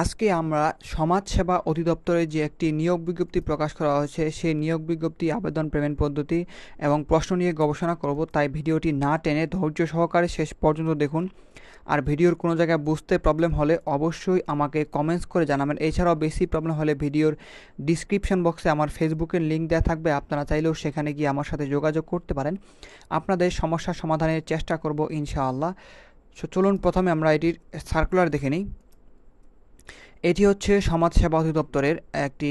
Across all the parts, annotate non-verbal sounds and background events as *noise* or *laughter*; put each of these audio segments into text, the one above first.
আজকে আমরা সমাজসেবা অধিদপ্তরে যে একটি নিয়োগ বিজ্ঞপ্তি প্রকাশ করা হয়েছে, সেই নিয়োগ বিজ্ঞপ্তি, আবেদন পেমেন্ট পদ্ধতি এবং প্রশ্ন নিয়ে গবেষণা করব। তাই ভিডিওটি না টেনে ধৈর্য সহকারে শেষ পর্যন্ত দেখুন। আর ভিডিওর কোনো জায়গায় বুঝতে প্রবলেম হলে অবশ্যই আমাকে কমেন্টস করে জানাবেন। এছাড়াও বেশি প্রবলেম হলে ভিডিওর ডিসক্রিপশন বক্সে আমার ফেসবুকের লিঙ্ক দেওয়া থাকবে। আপনারা চাইলেও সেখানে গিয়ে আমার সাথে যোগাযোগ করতে পারেন। আপনাদের সমস্যা সমাধানের চেষ্টা করব ইনশাআল্লাহ। চলুন প্রথমে আমরা এটির সার্কুলার দেখে নিই। এটি হচ্ছে সমাজ সেবা অধিদপ্তরের একটি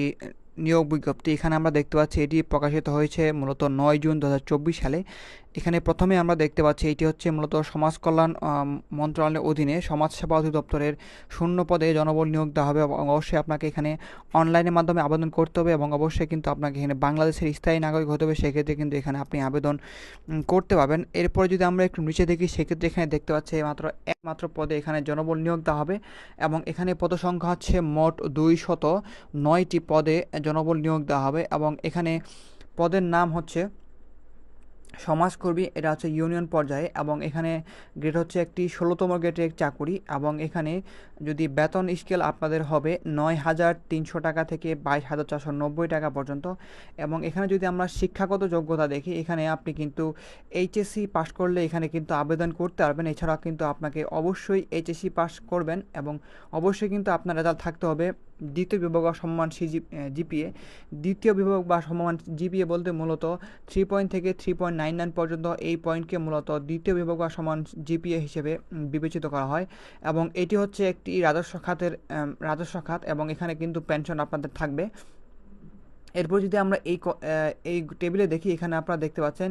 নিয়োগ বিজ্ঞপ্তি। এখানে আমরা দেখতে পাচ্ছি এটি প্রকাশিত হয়েছে মূলত নয় জুন দু হাজার চব্বিশ সালে। এখানে প্রথমে আমরা দেখতে পাচ্ছি এটি হচ্ছে মূলত সমাজ কল্যাণ মন্ত্রণালয়ের অধীনে সমাজ সেবা অধিদপ্তরের শূন্য পদে জনবল নিয়োগ দেওয়া হবে এবং অবশ্যই আপনাকে এখানে অনলাইনের মাধ্যমে আবেদন করতে হবে এবং অবশ্যই কিন্তু আপনাকে এখানে বাংলাদেশের স্থায়ী নাগরিক হতে হবে। সেক্ষেত্রে কিন্তু এখানে আপনি আবেদন করতে পারবেন। এরপরে যদি আমরা একটু নিচে দেখি, সেক্ষেত্রে এখানে দেখতে পাচ্ছি মাত্র একমাত্র পদে এখানে জনবল নিয়োগ দেওয়া হবে এবং এখানে পদ সংখ্যা হচ্ছে মোট দুই শত নয়টি পদে জনবল নিয়োগ দেওয়া হবে এবং এখানে পদের নাম হচ্ছে সমাজকর্মী, এটা হচ্ছে ইউনিয়ন পর্যায়ে এবং এখানে গ্রেড হচ্ছে একটি ষোলোতম গ্রেডের চাকুরি এবং এখানে যদি বেতন স্কেল আপনাদের হবে নয় হাজার তিনশো টাকা থেকে বাইশ হাজার চারশো নব্বই টাকা পর্যন্ত এবং এখানে যদি আমরা শিক্ষাগত যোগ্যতা দেখি, এখানে আপনি কিন্তু এইচএসসি পাস করলে এখানে কিন্তু আবেদন করতে পারবেন। এছাড়াও কিন্তু আপনাকে অবশ্যই এইচএসসি পাস করবেন এবং অবশ্যই কিন্তু আপনার রেজাল্ট থাকতে হবে দ্বিতীয় বিভাগ সমমান সিজি জিপিএ। দ্বিতীয় বিভাগ বা সম্মান জিপিএ বলতে মূলত থ্রি পয়েন্ট থেকে থ্রি পয়েন্ট নাইন নাইন পর্যন্ত এই পয়েন্টকে মূলত দ্বিতীয় বিভাগ বা সমান জিপিএ হিসেবে বিবেচিত করা হয়। এবং এটি হচ্ছে একটি রাজস্ব খাতের রাজস্ব খাত এবং এখানে কিন্তু পেনশন আপনাদের থাকবে। এরপর যদি আমরা এই এই টেবিলে দেখি, এখানে আপনারা দেখতে পাচ্ছেন,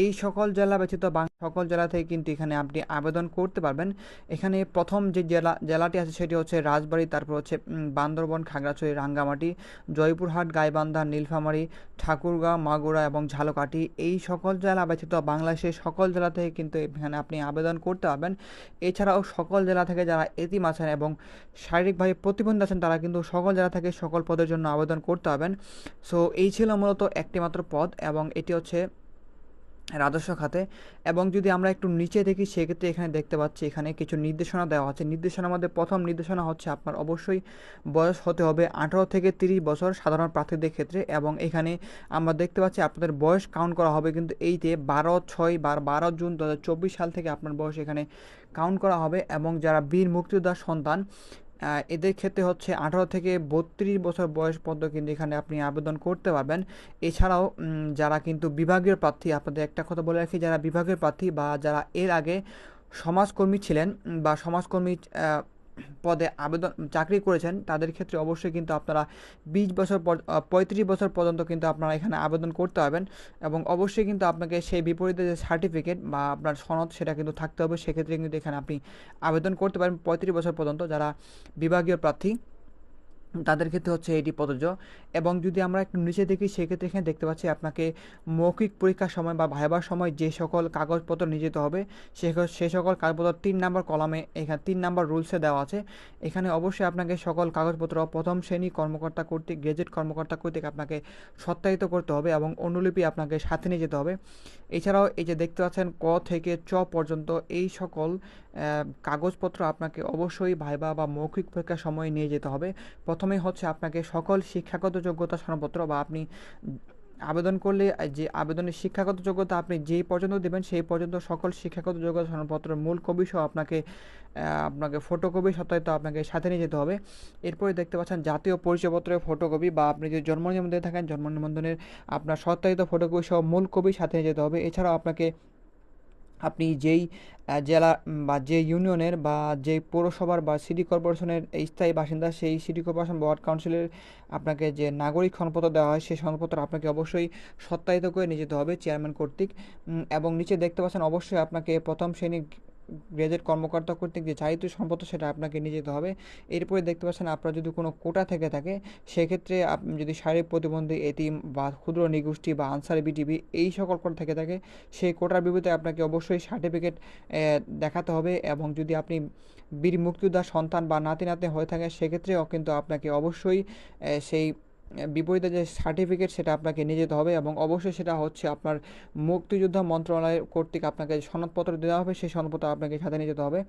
এই সকল জেলা ব্যতীত সকল জেলা থেকে কিন্তু এখানে আপনি আবেদন করতে পারবেন। এখানে প্রথম যে জেলা, জেলাটি আছে সেটি হচ্ছে রাজবাড়ী, তারপর হচ্ছে বান্দরবন, খাগড়াছড়ি, রাঙ্গামাটি, জয়পুরহাট, গাইবান্ধা, নীলফামারী, ঠাকুরগাঁও, মাগুরা এবং ঝালকাঠি। এই সকল জেলা ব্যতীত বাংলাদেশের সকল জেলা থেকে কিন্তু এখানে আপনি আবেদন করতে পারবেন। এছাড়াও সকল জেলা থেকে যারা এতিম আছেন এবং শারীরিকভাবে প্রতিবন্ধী আছেন, তারা কিন্তু সকল জেলা থেকে সকল পদের জন্য আবেদন করতে পারবেন। সো, এই ছিল মূলত একটি মাত্র পদ এবং এটি হচ্ছে রাজস্ব খাতে। এবং যদি আমরা একটু নিচে দেখি, সেক্ষেত্রে এখানে দেখতে পাচ্ছি, এখানে কিছু নির্দেশনা দেওয়া আছে। নির্দেশনার মধ্যে প্রথম নির্দেশনা হচ্ছে আপনার অবশ্যই বয়স হতে হবে আঠারো থেকে তিরিশ বছর সাধারণ প্রার্থীদের ক্ষেত্রে। এবং এখানে আমরা দেখতে পাচ্ছি আপনাদের বয়স কাউন্ট করা হবে কিন্তু এইতে বারো, ছয় বার বারো জুন দু হাজার চব্বিশ সাল থেকে আপনার বয়স এখানে কাউন্ট করা হবে। এবং যারা বীর মুক্তিযোদ্ধার সন্তান এদের ক্ষেত্রে হচ্ছে আঠারো থেকে বত্রিশ বছর বয়স পর্যন্ত কিন্তু এখানে আপনি আবেদন করতে পারবেন। এছাড়াও যারা কিন্তু বিভাগীয় প্রার্থী, আপনাদের একটা কথা বলে রাখি, যারা বিভাগীয় প্রার্থী বা যারা এর আগে সমাজকর্মী ছিলেন বা সমাজকর্মী পদে আবেদন, চাকরি করেছেন, তাদের ক্ষেত্রে অবশ্যই কিন্তু আপনারা বিশ বছর পঁয়ত্রিশ বছর পর্যন্ত কিন্তু আপনারা এখানে আবেদন করতে হবেন এবং অবশ্যই কিন্তু আপনাকে সেই বিপরীতে যে সার্টিফিকেট বা আপনার সনদ সেটা কিন্তু থাকতে হবে। সেক্ষেত্রে কিন্তু এখানে আপনি আবেদন করতে পারেন পঁয়ত্রিশ বছর পর্যন্ত যারা বিভাগীয় প্রার্থী। তাদের ক্ষেত্রে হচ্ছে এটি প্রযোজ্য। এবং যদি আমরা একটু নিচে দেখি, সেক্ষেত্রে এখানে দেখতে পাচ্ছি আপনাকে মৌখিক পরীক্ষার সময় বা ভাইবার সময় যে সকল কাগজপত্র নিয়ে যেতে হবে, সে সকল কাগজপত্র তিন নম্বর কলামে এখানে তিন নম্বর রুলসে দেওয়া আছে। এখানে অবশ্যই আপনাকে সকল কাগজপত্র, প্রথম শ্রেণি কর্মকর্তা কর্তৃক গেজেট কর্মকর্তা কর্তৃক আপনাকে সত্যায়িত করতে হবে এবং অনুলিপি আপনাকে সাথে নিয়ে যেতে হবে। এছাড়াও এই যে দেখতে পাচ্ছেন, ক থেকে চ পর্যন্ত এই সকল কাগজপত্র আপনাকে অবশ্যই ভাইবা বা মৌখিক পরীক্ষার সময় নিয়ে যেতে হবে। প্রথমেই হচ্ছে আপনাকে সকল শিক্ষাগত যোগ্যতা সনদপত্র বা আপনি আবেদন করলে, যে আবেদনের শিক্ষাগত যোগ্যতা আপনি যেই পর্যন্ত দেবেন সেই পর্যন্ত সকল শিক্ষাগত যোগ্যতা সনদপত্রের মূল কপি সহ আপনাকে আপনাকে ফটোকপি সত্যায়িত আপনাকে সাথে নিয়ে যেতে হবে। এরপরে দেখতে পাচ্ছেন জাতীয় পরিচয়পত্রের ফটোকপি বা আপনি যদি জন্ম নিবন্ধনে থাকেন, জন্ম নিবন্ধনের আপনার সত্যায়িত ফটোকপি সহ মূল কপি সাথে নিয়ে যেতে হবে। এছাড়াও আপনাকে আপনি যেই জেলা বা যে ইউনিয়নের বা যে পৌরসভার বা সিটি কর্পোরেশনের স্থায়ী বাসিন্দা, সেই সিটি কর্পোরেশন ওয়ার্ড কাউন্সিলের আপনাকে যে নাগরিক সনপত্র দেওয়া হয়, সেই সনপত্র আপনাকে অবশ্যই সত্যায়িত করে নিয়ে যেতে হবে চেয়ারম্যান কর্তৃক। এবং নিচে দেখতে পাচ্ছেন অবশ্যই আপনাকে প্রথম শ্রেণি গ্রেজেট কর্মকর্তা কর্তৃক যে চাহিত সম্পদ সেটা আপনাকে নিয়ে যেতে হবে। এরপরে দেখতে পাচ্ছেন আপনার যদি কোনো কোটা থেকে থাকে, সেক্ষেত্রে আপনি যদি শারীরিক প্রতিবন্ধী, এতিম বা ক্ষুদ্র নিগোষ্ঠী বা আনসার বিটিভি এই সকল কোটা থেকে থাকে, সেই কোটার বিপরীতে আপনাকে অবশ্যই সার্টিফিকেট দেখাতে হবে এবং যদি আপনি বীর মুক্তিযোদ্ধার সন্তান বা নাতি নাতি হয়ে থাকে সেক্ষেত্রেও কিন্তু আপনাকে অবশ্যই সেই বিপরীতে যে সার্টিফিকেট সেটা আপনাকে নিয়ে যেতে হবে এবং অবশ্যই সেটা হচ্ছে আপনার মুক্তিযোদ্ধা মন্ত্রণালয় কর্তৃক আপনাকে সনদপত্র দেওয়া হবে, সেই সনদপত্র আপনাকে সাথে নিয়ে যেতে হবে।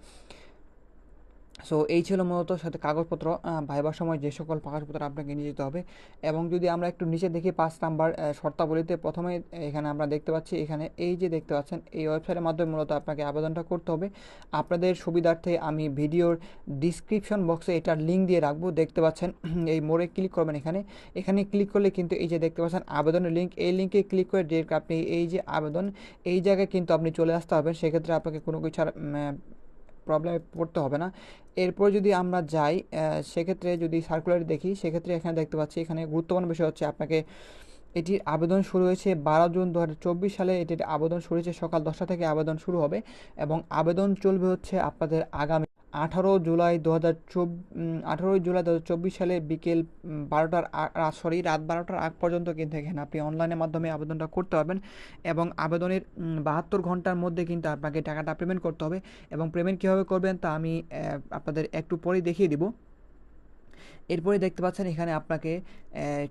সো এই ছিল মূলত সাথে কাগজপত্র ভাইবার সময় যে সকল কাগজপত্র আপনাকে নিয়ে যেতে হবে। এবং যদি আমরা একটু নিচে দেখি, পাঁচ নাম্বার শর্তাবলীতে প্রথমে এখানে আমরা দেখতে পাচ্ছি, এখানে এই যে দেখতে পাচ্ছেন, এই ওয়েবসাইটের মাধ্যমে মূলত আপনাকে আবেদনটা করতে হবে। আপনাদের সুবিধার্থে আমি ভিডিওর ডিসক্রিপশন বক্সে এটার লিঙ্ক দিয়ে রাখব। দেখতে পাচ্ছেন, *clears throat* এই মোড়ে ক্লিক করবেন এখানে। এখানে ক্লিক করলে কিন্তু এই যে দেখতে পাচ্ছেন, আবেদনের লিঙ্ক এই লিঙ্কে ক্লিক করে ডিরেক্ট আপনি এই যে আবেদন, এই জায়গায় কিন্তু আপনি চলে আসতে হবেন সেক্ষেত্রে আপনাকে কোনো কিছু আর প্রবলেমে পড়তে হবে না। এরপর যদি আমরা যাই সেক্ষেত্রে যদি সার্কুলার দেখি, সেক্ষেত্রে এখানে দেখতে পাচ্ছি, এখানে গুরুত্বপূর্ণ বিষয় হচ্ছে আপনাকে এটির আবেদন শুরু হয়েছে বারো জুন দু হাজার চব্বিশ সালে। এটির আবেদন শুরু হয়েছে সকাল দশটা থেকে আবেদন শুরু হবে এবং আবেদন চলবে হচ্ছে আপনাদের আগামী আঠারো জুলাই দু হাজার চব আঠারোই জুলাই দু চব্বিশ সালে বিকেল বারোটার সরি, রাত বারোটার আগ পর্যন্ত কিন্তু এখানে আপনি অনলাইনের মাধ্যমে আবেদনটা করতে পারবেন এবং আবেদনের বাহাত্তর ঘণ্টার মধ্যে কিন্তু আপনাকে টাকাটা পেমেন্ট করতে হবে এবং পেমেন্ট কীভাবে করবেন তা আমি আপনাদের একটু পরেই দেখিয়ে দিব। এরপরে দেখতে পাচ্ছেন এখানে আপনাকে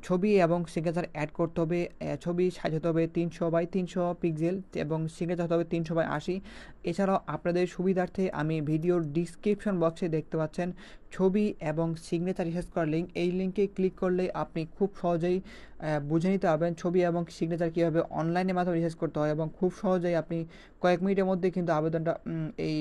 ছবি এবং সিগনেচার অ্যাড করতে হবে। ছবি সাজাতে হবে তিনশো বাই তিনশো পিক্সেল এবং সিগনেচার হতে হবে তিনশো বাই আশি। এছাড়াও আপনাদের সুবিধার্থে আমি ভিডিওর ডিসক্রিপশন বক্সে দেখতে পাচ্ছেন ছবি এবং সিগনেচার রিসার্চ করার লিঙ্ক এই লিঙ্কে ক্লিক করলে আপনি খুব সহজেই বুঝে নিতে পারবেন ছবি এবং সিগনেচার কীভাবে অনলাইনের মাধ্যমে রিসার্চ করতে হয় এবং খুব সহজেই আপনি কয়েক মিনিটের মধ্যে কিন্তু আবেদনটা এই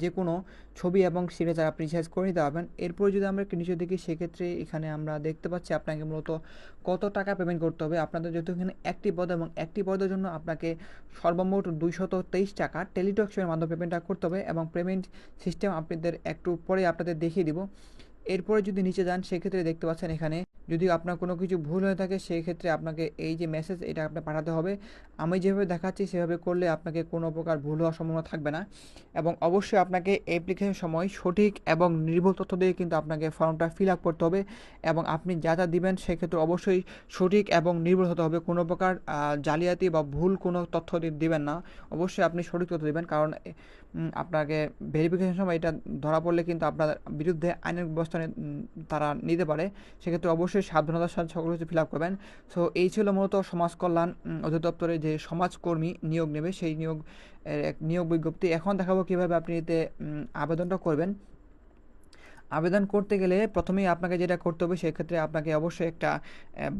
যে কোনো ছবি এবং সিরিজ আপনি প্রিসাইজ করে নিতে পারবেন। এরপর যদি আমরা একটু নিচে দেখি সেক্ষেত্রে এখানে আমরা দেখতে পাচ্ছি আপনাকে মূলত কত টাকা পেমেন্ট করতে হবে। আপনাদের যেহেতু এখানে একটি পদ এবং একটি পদের জন্য আপনাকে সর্বমোট দুইশত তেইশ টাকা টেলিটক্সের মাধ্যমে পেমেন্টটা করতে হবে এবং পেমেন্ট সিস্টেম আপনাদের একটু পরে আপনাদের দেখিয়ে দিব। এরপরে যদি নিচে যান, সেক্ষেত্রে দেখতে পাচ্ছেন এখানে যদি আপনার কোনো কিছু ভুল হয়ে থাকে সেই ক্ষেত্রে আপনাকে এই যে মেসেজ এটা আপনি পাঠাতে হবে। আমি যেভাবে দেখাচ্ছি, সেভাবে করলে আপনাকে কোনো প্রকার ভুল হওয়ার সম্ভাবনা থাকবে না এবং অবশ্যই আপনাকে অ্যাপ্লিকেশন সময় সঠিক এবং নির্ভুল তথ্য দিয়ে কিন্তু আপনাকে ফর্মটা ফিল আপ করতে হবে এবং আপনি যা যা দিবেন, সেক্ষেত্রে অবশ্যই সঠিক এবং নির্ভুল হতে হবে। কোনো প্রকার জালিয়াতি বা ভুল কোনো তথ্য দিবেন না। অবশ্যই আপনি সঠিক তথ্য দেবেন কারণ আপনাকে ভেরিফিকেশন সময় এটা ধরা পড়লে কিন্তু আপনার বিরুদ্ধে আইনের ব্যবস্থা তারা নিতে পারে, সেক্ষেত্রে অবশ্যই সাবধানতার সাথে সকল কিছু ফিল আপ করবেন। সো এই ছিল মূলত সমাজ কল্যাণ অধিদপ্তরে যে সমাজকর্মী নিয়োগ নেবে, সেই নিয়োগ নিয়োগ বিজ্ঞপ্তি। এখন দেখাবো কীভাবে আপনি এতে আবেদনটা করবেন। আবেদন করতে গেলে প্রথমেই আপনাকে যেটা করতে হবে, সেক্ষেত্রে আপনাকে অবশ্যই একটা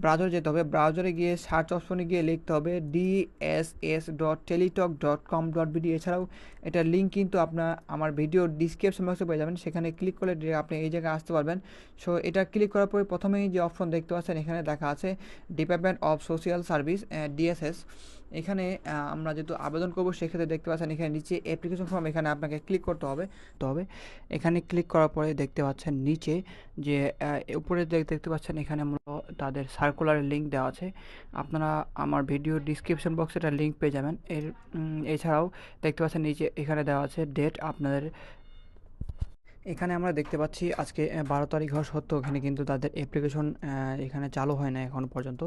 ব্রাউজার যেতে হবে। ব্রাউজারে গিয়ে সার্চ অপশনে গিয়ে লিখতে হবে DSS dot Teletalk dot com dot BD এছাড়াও এটার লিঙ্ক কিন্তু আপনার আমার ভিডিও ডিসক্রিপশন বক্সে পেয়ে যাবেন। সেখানে ক্লিক করলে আপনি এই জায়গায় আসতে পারবেন। সো এটা ক্লিক করার পরে প্রথমেই যে অপশন দেখতে পাচ্ছেন, এখানে দেখা আছে department of social service DSS এখানে আমরা যেহেতু আবেদন করব, সেক্ষেত্রে দেখতে পাচ্ছেন এখানে নিচে অ্যাপ্লিকেশন ফর্ম এখানে আপনাকে ক্লিক করতে হবে। তবে এখানে ক্লিক করার পরে দেখতে পাচ্ছেন নিচে যে উপরে দেখতে পাচ্ছেন এখানে মূলত তাদের সার্কুলারের লিঙ্ক দেওয়া আছে। আপনারা আমার ভিডিও ডিসক্রিপশন বক্সে একটা লিঙ্ক পেয়ে যাবেন। এর এছাড়াও দেখতে পাচ্ছেন নিচে এখানে দেওয়া আছে ডেট আপনাদের এখানে আমরা দেখতে পাচ্ছি আজকে বারো তারিখ হওয়া সত্ত্বেও এখানে কিন্তু তাদের অ্যাপ্লিকেশন এখানে চালু হয় না এখন পর্যন্ত।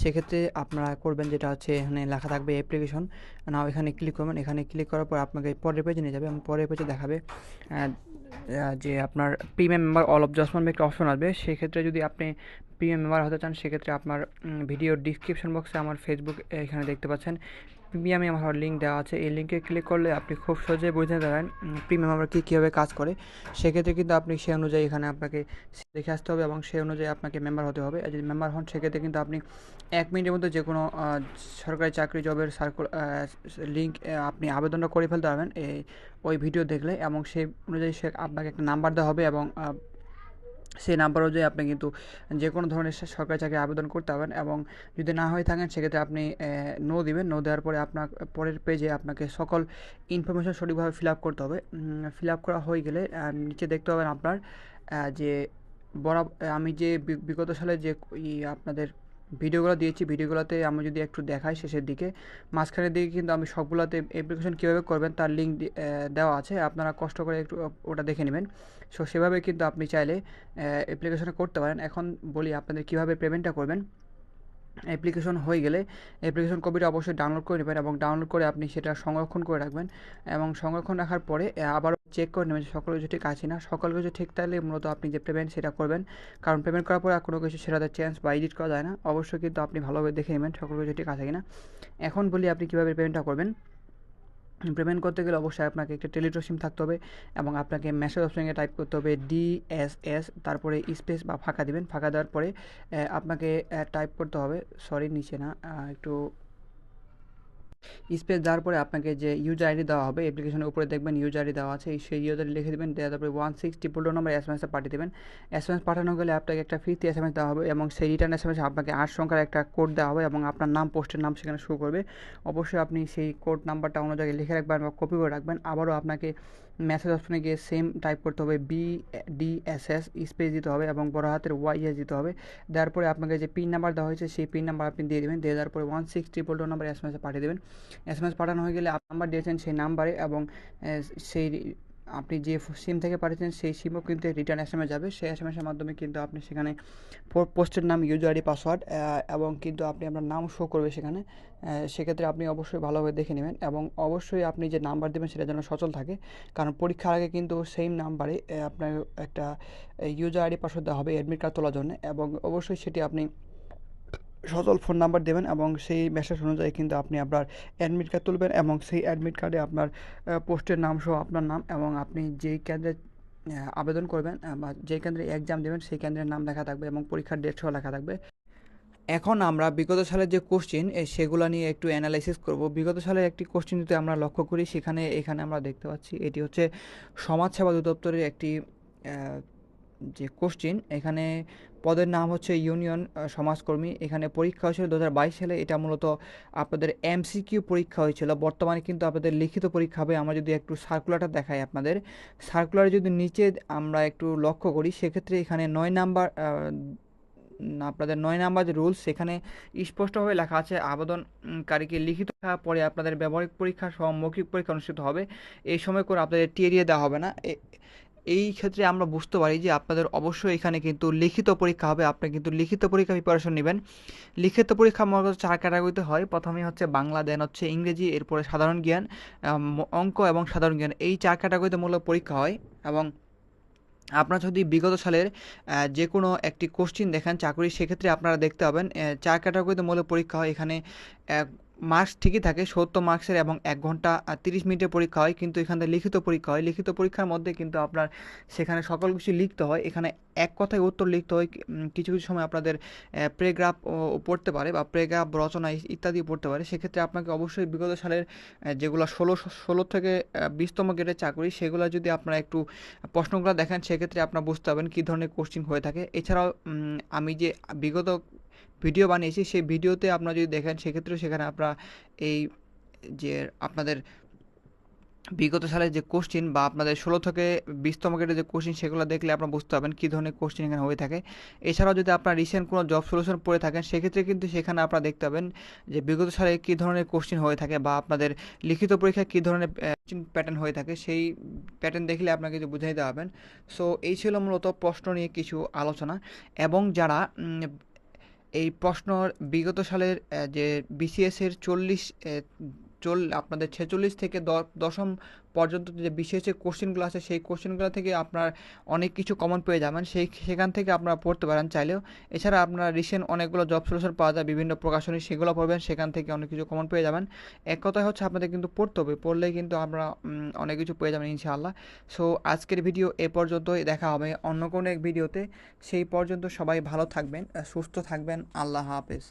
সেক্ষেত্রে আপনারা করবেন যেটা হচ্ছে এখানে লেখা থাকবে অ্যাপ্লিকেশন নাও এখানে ক্লিক করবেন। এখানে ক্লিক করার পর আপনাকে পরের পেজে নিয়ে যাবে। এবং পরের পেজে দেখাবে যে আপনার premium member all of judgement একটা অপশন আসবে। সেক্ষেত্রে যদি আপনি প্রিমিয়াম মেম্বার হতে চান, সেক্ষেত্রে আপনার ভিডিও ডিসক্রিপশন বক্সে আমার ফেসবুক এখানে দেখতে পাচ্ছেন। প্রিমিয়ামে আমার লিঙ্ক দেওয়া আছে। এই লিঙ্কে ক্লিক করলে আপনি খুব সহজেই বুঝতে পারেন প্রিমিয়াম আমরা কী কীভাবে কাজ করে। সেক্ষেত্রে কিন্তু আপনি সেই অনুযায়ী এখানে আপনাকে দেখে আসতে হবে এবং সেই অনুযায়ী আপনাকে মেম্বার হতে হবে। যদি মেম্বার হন, সেক্ষেত্রে কিন্তু আপনি এক মিনিটের মধ্যে যে কোনো সরকারি চাকরি জবের সার্কুল লিঙ্ক আপনি আবেদনটা করে ফেলতে পারবেন। এই, ওই ভিডিও দেখলে এবং সেই অনুযায়ী সে আপনাকে একটা নাম্বার দেওয়া হবে এবং সেই নাম্বার অনুযায়ী আপনি কিন্তু যে কোনো ধরনের সরকারি চাকরি আবেদন করতে পারবেন এবং যদি না হয়ে থাকেন, সেক্ষেত্রে আপনি নো দিবেন। নো দেওয়ার পরে আপনার পরের পেজে আপনাকে সকল ইনফরমেশন সঠিকভাবে ফিল আপ করতে হবে। ফিল আপ করা হয়ে গেলে নিচে দেখতে পাবেন আপনার যে বরাবর আমি যে বিগত সালে যে আপনাদের ভিডিওগুলো দিয়েছি, ভিডিওগুলোতে আমি যদি একটু দেখাই শেষের দিকে, মাঝখানের দিকে কিন্তু আমি সবগুলোতে অ্যাপ্লিকেশন কীভাবে করবেন তার লিঙ্ক দেওয়া আছে, আপনারা কষ্ট করে একটু ওটা দেখে নেবেন। সো সেভাবে কিন্তু আপনি চাইলে অ্যাপ্লিকেশনে করতে পারেন। এখন বলি আপনাদের কীভাবে পেমেন্টটা করবেন। অ্যাপ্লিকেশন হয়ে গেলে অ্যাপ্লিকেশন কপিটা অবশ্যই ডাউনলোড করে নেবেন এবং ডাউনলোড করে আপনি সেটা সংরক্ষণ করে রাখবেন এবং সংরক্ষণ রাখার পরে আবারও চেক করে নেবেন সকল কিছু ঠিক আছে না সকল কিছু ঠিক থাকলে মূলত আপনি যে পেমেন্ট সেটা করবেন, কারণ পেমেন্ট করার পরে আর কোনো কিছু সেটাতে চেঞ্জ বা এডিট করা যায় না। অবশ্যই কিন্তু আপনি ভালোভাবে দেখে নেবেন সকল কিছু ঠিক আছে কিনা। এখন বলি আপনি কীভাবে পেমেন্টটা করবেন। পেমেন্ট করতে গেলে অবশ্যই আপনাকে একটা টেলিট্রো সিম থাকতে হবে এবং আপনাকে মেসেজ অপশনে টাইপ করতে হবে ডিএসএস তারপরে স্পেস বা ফাঁকা দিবেন। ফাঁকা দেওয়ার পরে আপনাকে টাইপ করতে হবে। সরি নিচে না একটু স্পেস দেওয়ার পরে আপনাকে যে ইউজার আইডি দেওয়া হবে অ্যাপ্লিকেশনের উপরে দেখবেন ইউজার আইডি দেওয়া আছে সেই ইউজার লিখে দেবেন, দেওয়ার তারপরে one six triple number S M এসে পাঠিয়ে দেবেন। এস এম এস পাঠানো গেলে আপনাকে একটা ফিফটি এস এম এস দেওয়া হবে এবং সেই রিটার্ন এস এম এস আপনাকে আট সংখ্যার একটা কোড দেওয়া হবে এবং আপনার নাম পোস্টের নাম সেখানে শুরু করবে। অবশ্যই আপনি সেই কোড নাম্বারটা অন্য জায়গায় লিখে রাখবেন বা কপি করে রাখবেন। আবারও আপনাকে মেসেজ অপশনে গিয়ে সেম টাইপ করতে হবে B D S S space দিতে হবে এবং বড় হাতের ওয়াই এস দিতে হবে। দেওয়ার পরে আপনাকে যে পিন নাম্বার দেওয়া হয়েছে, সেই পিন নাম্বার আপনি দিয়ে দেবেন। দিয়ে দেওয়ার পরে one six triple two number S M S পাঠিয়ে দেবেন। এস এম এস পাঠানো হয়ে গেলে নাম্বার দিয়েছেন সেই নাম্বারে এবং সেই আপনি যে সিম থেকে পাঠিয়েছেন সেই সিমও কিন্তু রিটার্ন এস যাবে। সেই এস এসের মাধ্যমে কিন্তু আপনি সেখানে পোস্টের নাম ইউজার আইডি পাসওয়ার্ড এবং কিন্তু আপনি আপনার নাম শো করবে সেখানে। সেক্ষেত্রে আপনি অবশ্যই ভালোভাবে দেখে নেবেন এবং অবশ্যই আপনি যে নাম্বার দেবেন সেটা যেন সচল থাকে। কারণ পরীক্ষার আগে কিন্তু সেম নাম্বারে আপনার একটা ইউজার আইডি পাসওয়ার্ড দেওয়া হবে অ্যাডমিট কার্ড তোলার জন্য। এবং অবশ্যই সেটি আপনি সচল ফোন নাম্বার দেবেন এবং সেই মেসেজ অনুযায়ী কিন্তু আপনি আপনার অ্যাডমিট কার্ড তুলবেন এবং সেই অ্যাডমিট কার্ডে আপনার পোস্টের নাম সহ আপনার নাম এবং আপনি যেই কেন্দ্রে আবেদন করবেন বা যেই কেন্দ্রে এক্সাম দেবেন সেই কেন্দ্রের নাম লেখা থাকবে এবং পরীক্ষার ডেট সহ লেখা থাকবে। এখন আমরা বিগত সালের যে কোশ্চিন সেগুলো নিয়ে একটু অ্যানালাইসিস করব। বিগত সালের একটি কোশ্চিন যদি আমরা লক্ষ্য করি, সেখানে, এখানে আমরা দেখতে পাচ্ছি এটি হচ্ছে সমাজসেবা অধিদপ্তরের একটি যে কোশ্চিন এখানে পদের নাম হচ্ছে ইউনিয়ন সমাজকর্মী। এখানে পরীক্ষা হয়েছিল দু হাজার বাইশ সালে। এটা মূলত আপনাদের এমসিকিউ পরীক্ষা হয়েছিল। বর্তমানে কিন্তু আপনাদের লিখিত পরীক্ষা হবে। আমরা যদি একটু সার্কুলারটা দেখাই আপনাদের। সার্কুলারে যদি নিচে আমরা একটু লক্ষ্য করি, সেক্ষেত্রে এখানে নয় নাম্বার আপনাদের নয় নাম্বার যে রুলস সেখানে স্পষ্টভাবে লেখা আছে, আবেদনকারীকে লিখিত পরে আপনাদের ব্যবহারিক পরীক্ষা সহ মৌখিক পরীক্ষা অনুষ্ঠিত হবে। এই সময় করে আপনাদের টিএরিয়ে দেওয়া হবে না। এই ক্ষেত্রে আমরা বুঝতে পারি যে আপনাদের অবশ্যই এখানে কিন্তু লিখিত পরীক্ষা হবে। আপনি কিন্তু লিখিত পরীক্ষা প্রিপারেশন নেবেন। লিখিত পরীক্ষা মূলত চার ক্যাটাগরিতে হয়। প্রথমেই হচ্ছে বাংলা দেন হচ্ছে ইংরেজি, এরপরে সাধারণ জ্ঞান অঙ্ক এবং সাধারণ জ্ঞান। এই চার ক্যাটাগরিতে মূলত পরীক্ষা হয় এবং আপনার যদি বিগত সালের যে কোনো একটি কোশ্চিন দেখেন চাকরি, সেক্ষেত্রে আপনারা দেখতে পাবেন চার ক্যাটাগরিতে মূলত পরীক্ষা হয়। এখানে মার্কস ঠিকই থাকে, সত্তর মার্কসের এবং এক ঘণ্টা তিরিশ মিনিটের পরীক্ষা হয়, কিন্তু এখানে লিখিত পরীক্ষা হয়। লিখিত পরীক্ষার মধ্যে কিন্তু আপনার সেখানে সকল কিছু লিখতে হয়। এখানে এক কথায় উত্তর লিখতে হয় কিছু কিছু সময় আপনাদের প্রেগ্রাফ পড়তে পারে বা প্রেগ্রাফ রচনা ইত্যাদি পড়তে পারে। সেক্ষেত্রে আপনাকে অবশ্যই বিগত সালের যেগুলো ষোলো ষোলো থেকে বিশতম গ্রেডের চাকরি, সেগুলো যদি আপনারা একটু প্রশ্নগুলো দেখেন, সেক্ষেত্রে আপনারা বুঝতে পারবেন কী ধরনের কোশ্চিন হয়ে থাকে। এছাড়াও আমি যে বিগত ভিডিও বানিয়েছি, সেই ভিডিওতে আপনারা যদি দেখেন সেক্ষেত্রেও সেখানে আপনারা এই যে আপনাদের বিগত সালের যে কোশ্চিন বা আপনাদের ষোলো থেকে বিশতম গ্রেডের যে কোশ্চিন সেগুলো দেখলে আপনারা বুঝতে পারবেন কী ধরনের কোশ্চিন এখানে হয়ে থাকে। এছাড়াও যদি আপনার রিসেন্ট কোনো জব সলিউশন পড়ে থাকেন, সেক্ষেত্রে কিন্তু সেখানে আপনারা দেখতে পাবেন যে বিগত সালে কী ধরনের কোশ্চিন হয়ে থাকে বা আপনাদের লিখিত পরীক্ষায় কী ধরনের প্যাটার্ন হয়ে থাকে, সেই প্যাটার্ন দেখলে আপনাকে কিছু বুঝে নিতে পারবেন। সো এই ছিল মূলত প্রশ্ন নিয়ে কিছু আলোচনা। এবং যারা এই প্রশ্ন বিগত সালের যে বিসিএসের চল্লিশ চল, আপনাদের ছেচল্লিশ থেকে দশম পর্যন্ত যে বিশেষ যে কোশ্চেনগুলো আছে, সেই কোশ্চেনগুলো থেকে আপনার অনেক কিছু কমন পেয়ে যাবেন। সেই, সেখান থেকে আপনারা পড়তে পারেন চাইলেও। এছাড়া আপনারা রিসেন্ট অনেকগুলো জব সলিউশন পাওয়া যায়, বিভিন্ন প্রকাশনী সেগুলো পড়বেন, সেখান থেকে অনেক কিছু কমন পেয়ে যাবেন। এক কথায় হচ্ছে আপনাদের কিন্তু পড়তে হবে, পড়লেই কিন্তু আমরা অনেক কিছু পেয়ে যাবেন ইনশাআল্লাহ। সো, আজকের ভিডিও এ পর্যন্তই, দেখা হবে অন্য কোনো এক ভিডিওতে। সেই পর্যন্ত সবাই ভালো থাকবেন, সুস্থ থাকবেন, আল্লাহ হাফেজ।